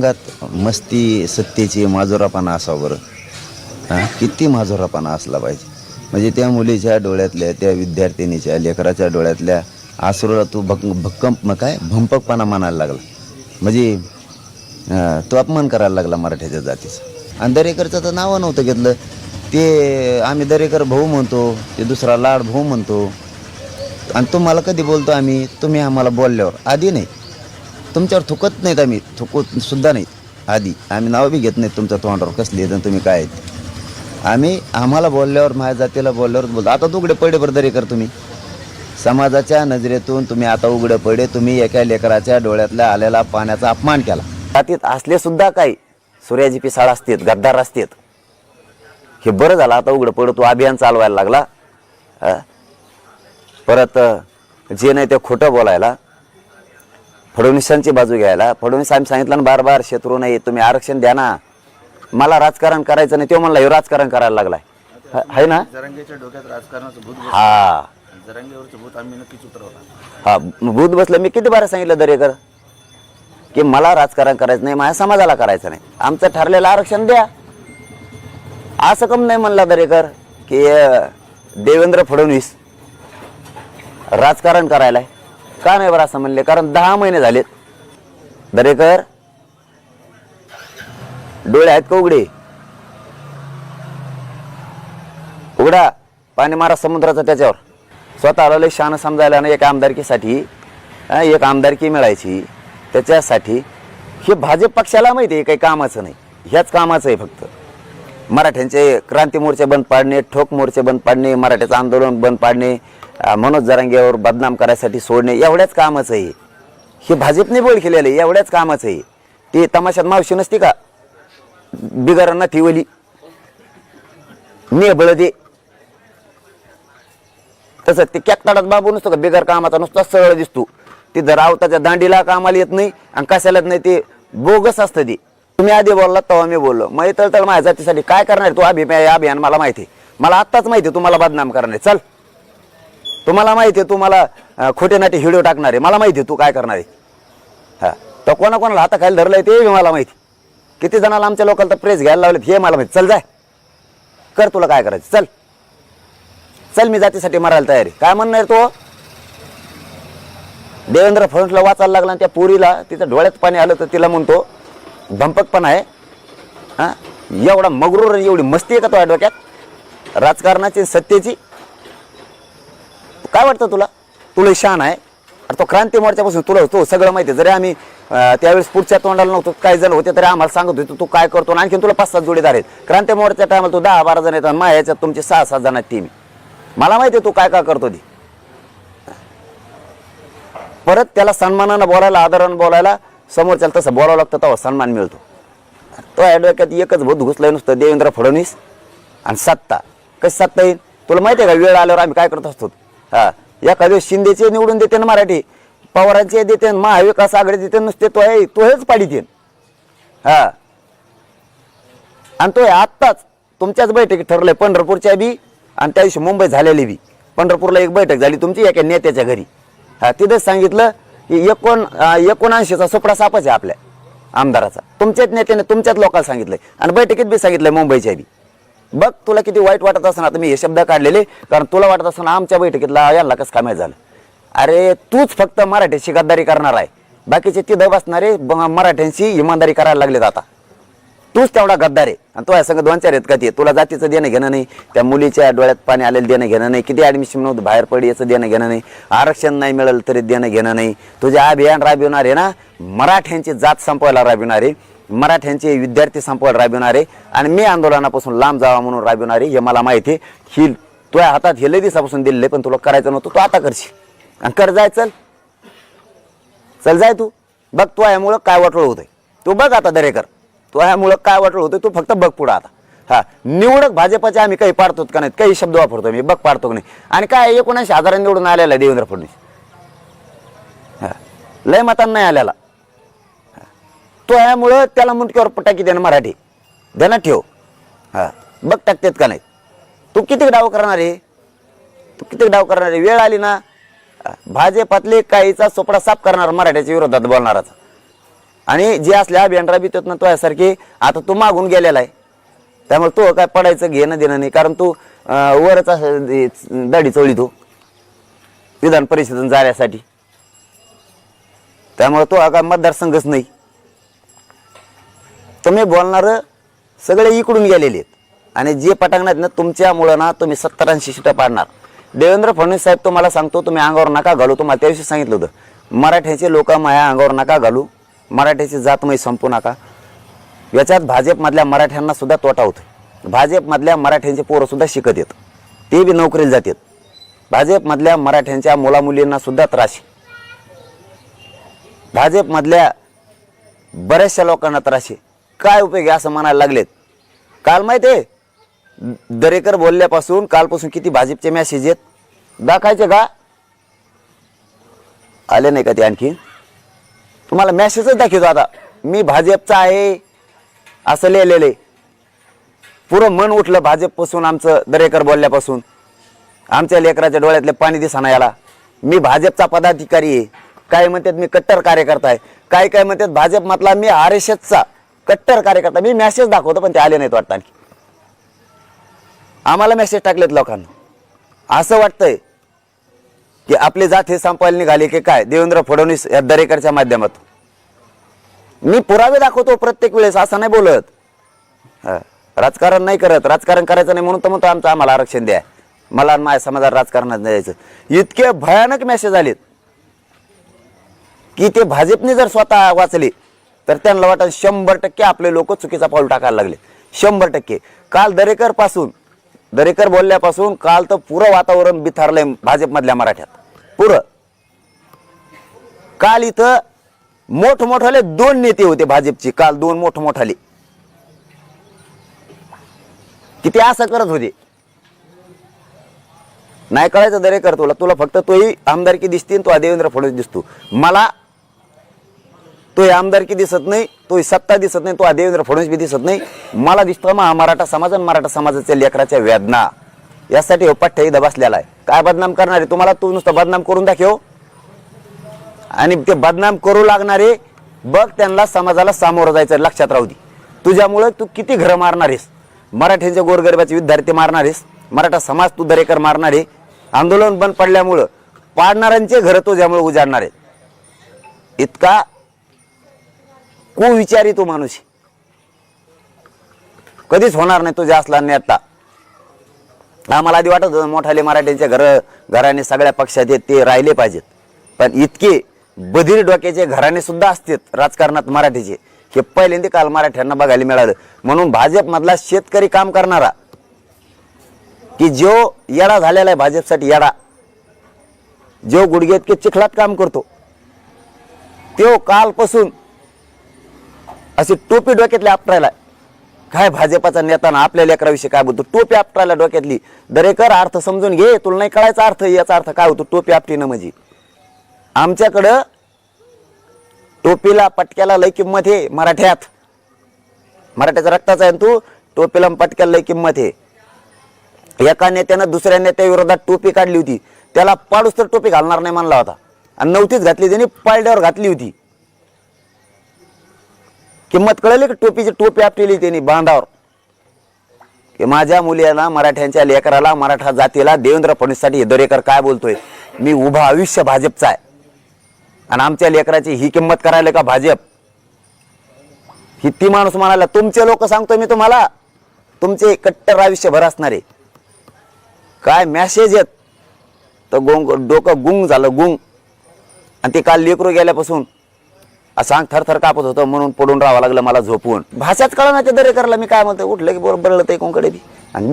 अंगात मस्ती सत्तेची माजुरापणा असावं बरं. हां? किती माजुरापणा असला पाहिजे. म्हणजे त्या मुलीच्या डोळ्यातल्या त्या विद्यार्थिनीच्या लेकराच्या डोळ्यातल्या आसरूला तू भक भक्कम काय? भंपकपणा मानायला लागला. म्हणजे तो अपमान करायला लागला मराठ्याच्या जातीचा. आणि दरेकरचं तर नावं नव्हतं घेतलं. ते आम्ही दरेकर भाऊ म्हणतो ते दुसरा लाड भाऊ म्हणतो. आणि तुम्हाला कधी बोलतो आम्ही? तुम्ही आम्हाला बोलल्यावर. आधी नाही. तुमच्यावर थुकत नाहीत आम्ही. थुकत सुद्धा नाही आधी. आम्ही नाव बी घेत नाहीत तुमच्या तोंडावर. कसली आहेत आणि तुम्ही काय आहेत? आम्ही आम्हाला बोलल्यावर माझ्या जातीला बोलल्यावर बोलतो. आता उघडे पडे बरं दरेकर तुम्ही. समाजाच्या नजरेतून तुम्ही आता उघडे पडे. तुम्ही एका लेकराच्या डोळ्यातल्या आलेला पाण्याचा अपमान केला. जातीत असले सुद्धा काही सूर्याजी पिसाळ असतात गद्दार असतात. हे बरं झालं. आता उघडं पडत तो अभियान चालवायला लागला. परत जे नाही ते खोटं बोलायला. फडणवीसांची बाजू घ्यायला. फडणवीस आम्ही सांगितलं ना बार बार शत्रू नाही तुम्ही आरक्षण द्या ना. मला राजकारण करायचं नाही तो म्हणला हे राजकारण करायला लागलाय. आहे ना? जरांगेच्या डोक्यात राजकारणाचं भूत बसलं. हा. जरांगेवरचं भूत आम्ही नक्कीच उतरवणार. हा भूत बसलं. मी किती बारा सांगितलं दरेकर? की मला राजकारण करायचं नाही माझ्या समाजाला करायचं नाही. आमचं ठरलेलं आरक्षण द्या. असं कम नाही म्हणला दरेकर की अं, देवेंद्र फडणवीस राजकारण करायलाय. का नाही बरं असं म्हणले? कारण दहा महिने झालेत. दरेकर डोळे आहेत का उघडे? उघडा. पाणी मारा समुद्राचा त्याच्यावर. स्वतःला लय शान समजायला ना एक आमदारकीसाठी एक आमदारकी मिळायची. त्याच्यासाठी हे भाजप पक्षाला माहिती आहे काही कामाचं नाही. ह्याच कामाचं आहे फक्त. मराठ्यांचे क्रांती मोर्चे बंद पाडणे ठोक मोर्चे बंद पाडणे मराठ्याचं आंदोलन बंद पाडणे मनोज जरांगेवर बदनाम करायसाठी सोडणे एवढ्याच कामाचं आहे. हे भाजपने बोल केलेलं आहे एवढ्याच कामाचं आहे. ते तमाशात मावशी नसती का? बिगारांना ठेवली. नेबळ दे तसं ते कॅकताडात बाबू नसतो का? बिगर कामाचा नुसता सरळ दिसतो. ती जर आवताच्या दांडीला कामाला येत नाही आणि कशालाच नाही ते बोगस असतं ते. तुम्ही आधी बोललात तेव्हा मी बोललो. मग तर तर माझ्या जातीसाठी काय करणार तू अभिप्राय अभियान? मला माहिती. आहे. मला आत्ताच माहिती आहे तुम्हाला बदनाम करणार चल. तुम्हाला माहिती आहे तुम्हाला खोटे नाटे व्हिडिओ टाकणार आहे. मला माहिती आहे तू काय करणार आहे. हा. तर कोणाकोणाला हाता खायला धरलं आहे ते बी मला माहिती. किती जणाला आमच्या लोकांना तर प्रेस घ्यायला लावलेत हे मला माहिती. चल जाय. कर तुला काय करायचं. चल. चल मी जातीसाठी मरायला तयार आहे. काय म्हणणार तो? देवेंद्र फडणवीसला वाचायला लागला आणि त्या पोरीला तिथं डोळ्यात पाणी आलं तर तिला म्हणतो धंपक पण आहे. हा? एवढा मगरूर एवढी मस्ती आहे का तो डोक्यात? राजकारणाची सत्तेची? काय वाटतं तुला? तुला शान आहे. अरे तो क्रांती मोर्चापासून तुला तो हो, सगळं माहिती जरी आम्ही त्यावेळेस पुढच्या तोंडाला नव्हतो काय जण होते तरी आम्हाला सांगत होते तू काय करतो? आणखी तुला पाच सात जोडीदार आहेत. क्रांती मोर्चाच्या टायमाला तू दहा बारा जण येतात. मा ह्याच्यात तुमची सहा सात जण टीम मला माहिती आहे तू काय काय करतो ती. परत त्याला सन्मानानं बोलायला आदरानं बोलायला समोरच्याला तसं बोलावं लागतं तेव्हा सन्मान मिळतो. तो ॲडव्होकेट एकच भूत घुसलंय नुसतं देवेंद्र फडणवीस आणि सत्ता. कशी सत्ता येईल? तुला माहिती आहे का वेळ आल्यावर आम्ही काय करत असतो? हां एका दिवस शिंदेचे निवडून देते ना मराठी पवारांचे देते महाविकास आघाडी देते नुसते तो आहे तो हेच पाडीत हां. आणि तो आत्ताच तुमच्याच बैठकीत ठरलंय पंढरपूरच्या बी आणि त्या दिवशी मुंबई झालेली बी. पंढरपूरला एक बैठक झाली तुमची एका नेत्याच्या घरी. हा तिथंच सांगितलं एकोण अं, एकोणऐंशीचा सुपडा सापच आहे आपल्या आमदाराचा. तुमच्याच नेत्याने तुमच्याच लोकांना सांगितलंय. आणि बैठकीत बी सांगितलंय मुंबईच्या बी. बघ तुला किती वाईट वाटत असणार तुम्ही हे शब्द काढलेले कारण तुला वाटत असताना आमच्या बैठकीतला यांना कसं कामे झालं? अरे तूच फक्त मराठीशी गद्दारी करणार आहे. बाकीचे तिथं बसणारे मराठ्यांशी इमानदारी करायला लागलेत आता. तूच तेवढा गद्दार आहे. आणि तो या संघ दोन चार आहेत का ते तुला जातीचं देणं घेणं नाही. त्या मुलीच्या डोळ्यात पाणी आलेलं देणं घेणं नाही. किती ॲडमिशन नव्हतं बाहेर पड याचं देणं घेणं नाही. आरक्षण नाही मिळालं तरी देणं घेणं नाही. तुझे अभियान राबविणार आहे ना मराठ्यांची जात संपवायला राबविणार आहे. मराठ्यांचे विद्यार्थी संपवायला राबविणार आहे. आणि मी आंदोलनापासून लांब जावा म्हणून राबविणार आहे. हे मला माहिती आहे. ही तुझ्या हातात हे लय दिवसापासून दिलेलं आहे पण तुला करायचं नव्हतं. तू आता करशील. आणि कर जाय चल. चल जाय तू. बघ तू यामुळं काय वाटोळ होतंय. तू बघ आता दरेकर. तो ह्यामुळं काय वाटलं होतं तू फक्त बघ पुढं आता. हा निवडक भाजपचे आम्ही काही पाडतो का नाही काही शब्द वापरतो मी बघ पाडतो का नाही. आणि काय एकोणऐंशी हजारांनी निवडून आलेला आहे देवेंद्र फडणवीस. हा लय मतांना नाही आलेला. तो ह्यामुळं त्याला मुंडक्यावर पटाकी देणं मराठी. देणं ठेव. हा बघ टाकतेत का नाही तू किती डाव करणार आहे? तू किती डाव करणार आहे? वेळ आली ना. भाजपातले काहीचा सोपडा साफ करणार मराठ्याच्या विरोधात बोलणाराचा. आणि जे असल्या अभियंत्रा बी त्यातनं तो यासारखे आता तो मागून गेलेला आहे. त्यामुळे तो काय पडायचं घेणं देणं नाही कारण तू वरच दाढी चोळी तो. विधान परिषदेतून जाण्यासाठी. त्यामुळे तो काय मतदारसंघच नाही. तुम्ही बोलणार सगळे इकडून गेलेले आहेत. आणि जे पटांगणात ना तुमच्यामुळं ना तुम्ही सत्तर ऐंशी शिटा पाडणार. देवेंद्र फडणवीस साहेब तुम्हाला सांगतो तुम्ही अंगावर नका घालू. तुम्हाला त्या दिवशी सांगितलं होतं. मराठ्याचे लोक माया अंगावर नका घालू. मराठ्याची जातमय संपू नका. याच्यात भाजपमधल्या मराठ्यांना सुद्धा तोटा होतो भाजपमधल्या मराठ्यांचे पोरं सुद्धा शिकत येत. ते बी नोकरीला जातात भाजपमधल्या मराठ्यांच्या मुलामुलींना सुद्धा त्रास आहे. भाजपमधल्या बऱ्याचशा लोकांना त्रास आहे. काय उपयोग आहे असं म्हणायला लागलेत? काल माहिती आहे? दरेकर बोलल्यापासून कालपासून किती भाजपचे मॅसेज आहेत? दाखायचे का? आले नाही का ते आणखी? तुम्हाला मॅसेजच दाखवतो आता. मी भाजपचा आहे असं लिहिलेलं आहे. पुरं मन उठलं भाजपपासून आमचं दरेकर बोलल्यापासून. आमच्या लेकराच्या डोळ्यातले पाणी दिसाना याला. मी भाजपचा पदाधिकारी आहे. काय म्हणतात मी कट्टर कार्यकर्ता आहे. काय काय म्हणतात भाजपमधला मी आर एस एसचा कट्टर कार्यकर्ता. मी मेसेज दाखवतो पण ते आले नाहीत वाटतं आणखी. आम्हाला मेसेज टाकलेत लोकांना. असं वाटतंय की आपली जात हे संपायला निघाली की काय? देवेंद्र फडणवीस या दरेकरच्या माध्यमातून. मी पुरावे दाखवतो प्रत्येक वेळेस असं नाही बोलत. राजकारण नाही करत. राजकारण करायचं नाही म्हणून तर म्हणतो आमचं आम्हाला आरक्षण द्या. मला माझ्या समाजात राजकारणात द्यायचं. जायचं इतके भयानक मेसेज आलेत. की ते भाजपने जर स्वतः वाचले तर त्यांना वाटत शंभर टक्के आपले लोक चुकीचा पाऊल टाकायला लागले. शंभर टक्के. काल दरेकरपासून दरेकर बोलल्यापासून काल तर पुरं वातावरण बिथारलंय भाजपमधल्या मराठ्यात. पुरं. काल इथं मोठमोठाले दोन नेते होते भाजपचे. काल दोन मोठमोठाले. किती असं करत होते. नाही कळायचं दरेकर तुला. तुला फक्त तोही आमदारकी दिसते तो देवेंद्र फडणवीस दिसतो. मला तोही आमदारकी दिसत नाही तोही सत्ता दिसत नाही तो देवेंद्र फडणवीस बी दिसत नाही. मला दिसतो महा मराठा समाज आणि मराठा समाजाच्या लेकराच्या वेदना. यासाठी हो पठ्ठ इथं आहे. काय बदनाम करणारे? तुम्हाला तू नुसतं बदनाम करून दाखव. आणि ते बदनाम करू लागणारे बघ त्यांना समाजाला सामोरं जायचं लक्षात राहू दे. तुझ्यामुळं तू किती घरं मारणार आहेस? मराठ्यांच्या गोरगरबाचे विद्यार्थी मारणार आहेस? मराठा समाज तू दरेकर मारणार आहे? आंदोलन बंद पडल्यामुळं पाडणाऱ्यांचे घरं तुझ्यामुळे उजाडणार आहेत. इतका कुविचारी तो माणूस कधीच होणार नाही तुझ्या असला नेता. आम्हाला आधी वाटत होतं मोठाले मराठ्यांच्या घर घराने सगळ्या पक्षात येत ते राहिले पाहिजेत. पण इतके बधीर डोक्याचे घराणे सुद्धा असतात राजकारणात मराठीचे हे पहिल्यांदा काल मराठ्यांना बघायला मिळालं. म्हणून भाजपमधला शेतकरी काम करणारा की जो येडा झालेला आहे भाजपसाठी येडा जो गुडघेत इतके चिखलात काम करतो तो कालपासून अशी टोपी डोक्यातले आपटायला काय भाजपाचा नेता ना आपल्या लेकराविषयी काय बोलतो? टोपी आपटायला डोक्यातली. दरेकर अर्थ समजून घे तुला नाही कळायचा अर्थ याचा अर्थ काय होतो? टोपी आपटीनं म्हणजे. आमच्याकडं टोपीला पटक्याला लय किंमत आहे मराठ्यात. मराठ्याचा रक्ताचा आहे तू? टोपीला पटक्याला लय किंमत आहे एका नेत्यानं दुसऱ्या नेत्याविरोधात टोपी काढली होती. त्याला पाडूस तर टोपी घालणार नाही म्हणला होता. आणि नव्हतीच घातली त्यांनी पाळड्यावर घातली होती. किंमत कळली की टोपीची? टोपी आपटेली त्यांनी बांधावर. की माझ्या मुलीला मराठ्यांच्या लेकराला मराठा जातीला देवेंद्र फडणवीससाठी दरेकर काय बोलतोय? मी उभा आयुष्य भाजपचा आहे. आणि आमच्या लेकराची ही किंमत करायला का भाजप? ही ती माणूस म्हणाला तुमचे लोक सांगतोय मी तुम्हाला तुमचे कट्टर आयुष्यभर असणारे. काय मॅसेज येत तर गोंग डोकं गुंग झालं गुंग. आणि ते काल लेकरू गेल्यापासून असं अंग थरथर कापत होतं म्हणून पडून राहावं लागलं मला झोपून. भाषाच कळा ना ते दरेकरला मी काय म्हणतो उठलं की बरोबर बरळत कोणकडे बी. आणि